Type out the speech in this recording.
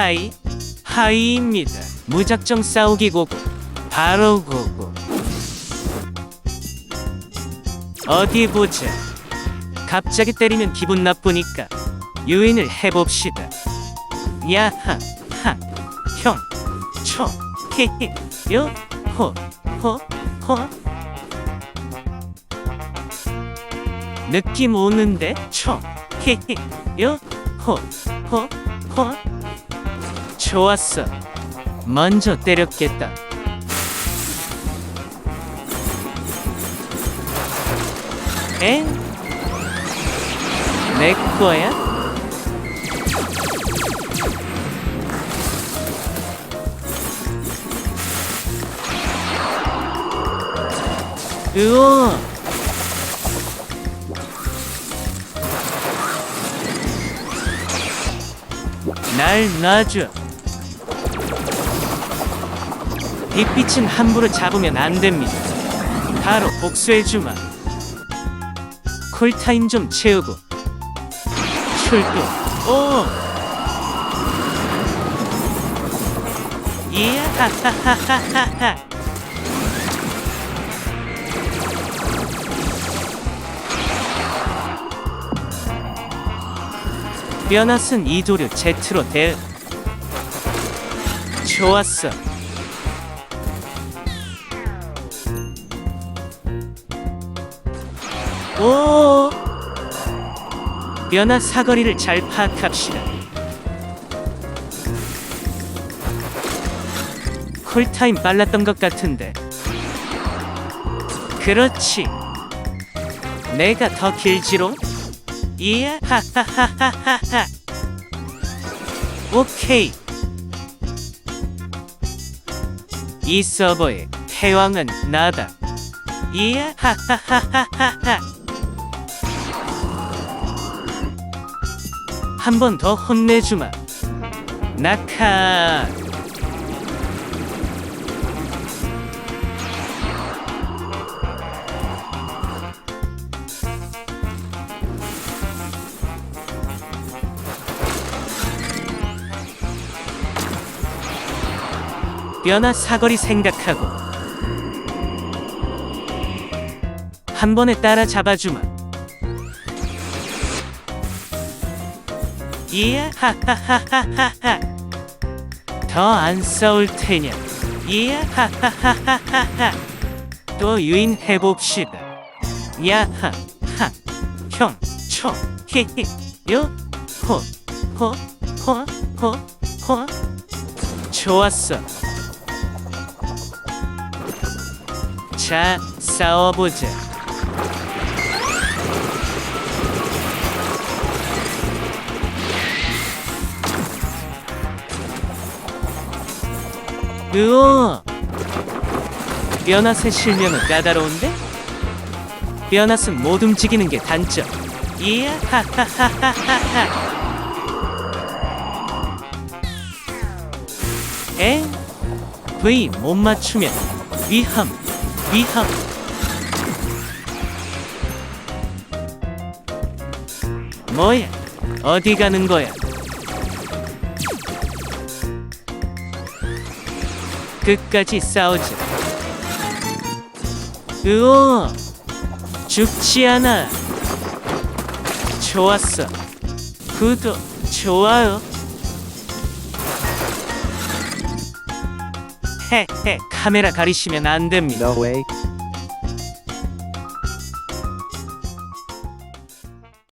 하이 하이입니다. 무작정 싸우기 고고 바로 고고 어디 보자. 갑자기 때리면 기분 나쁘니까 유인을 해봅시다. 야하 하형초 히히 요호호호 느낌 오는데 초 히히 요호호호 좋았어. 먼저 때렸겠다. 엥? 내 거야? 으어! 날 놔줘. 빛빛은 함부로 잡으면 안 됩니다. 바로 복수해주마. 쿨타임 좀 채우고 출동. 오. 이야 하하하하하. 변화슨 이도류 제트로 대. 좋았어. 오. 변화 사거리를 잘 파악합시다. 쿨타임 빨랐던 것 같은데. 그렇지. 내가 더 길지롱? 이야 하하하하하. 오케이. 이 서버의 패왕은 나다. 이야 하하하하하. 한 번 더 혼내주마. 낙하. 변화 사거리 생각하고 한 번에 따라 잡아주마. 이야 하하하하하하. 더 안 싸울 테냐? 이야 하하하하하하. 또 유인해 봅시다. 야하 하형초 히히. 요 호 호 호 호 호. 좋았어. 자 싸워보자 으어 변화새 실명은 까다로운데? 변화은 못 움직이는 게 단점. 이야 하하하하하하 에? V 못 맞추면 위험 위험. 뭐야? 어디 가는 거야 끝까지 싸우자 으어 죽지 않아. 좋았어. 구독 좋아요. 헤헤 카메라 가리시면 안 됩니다. No way.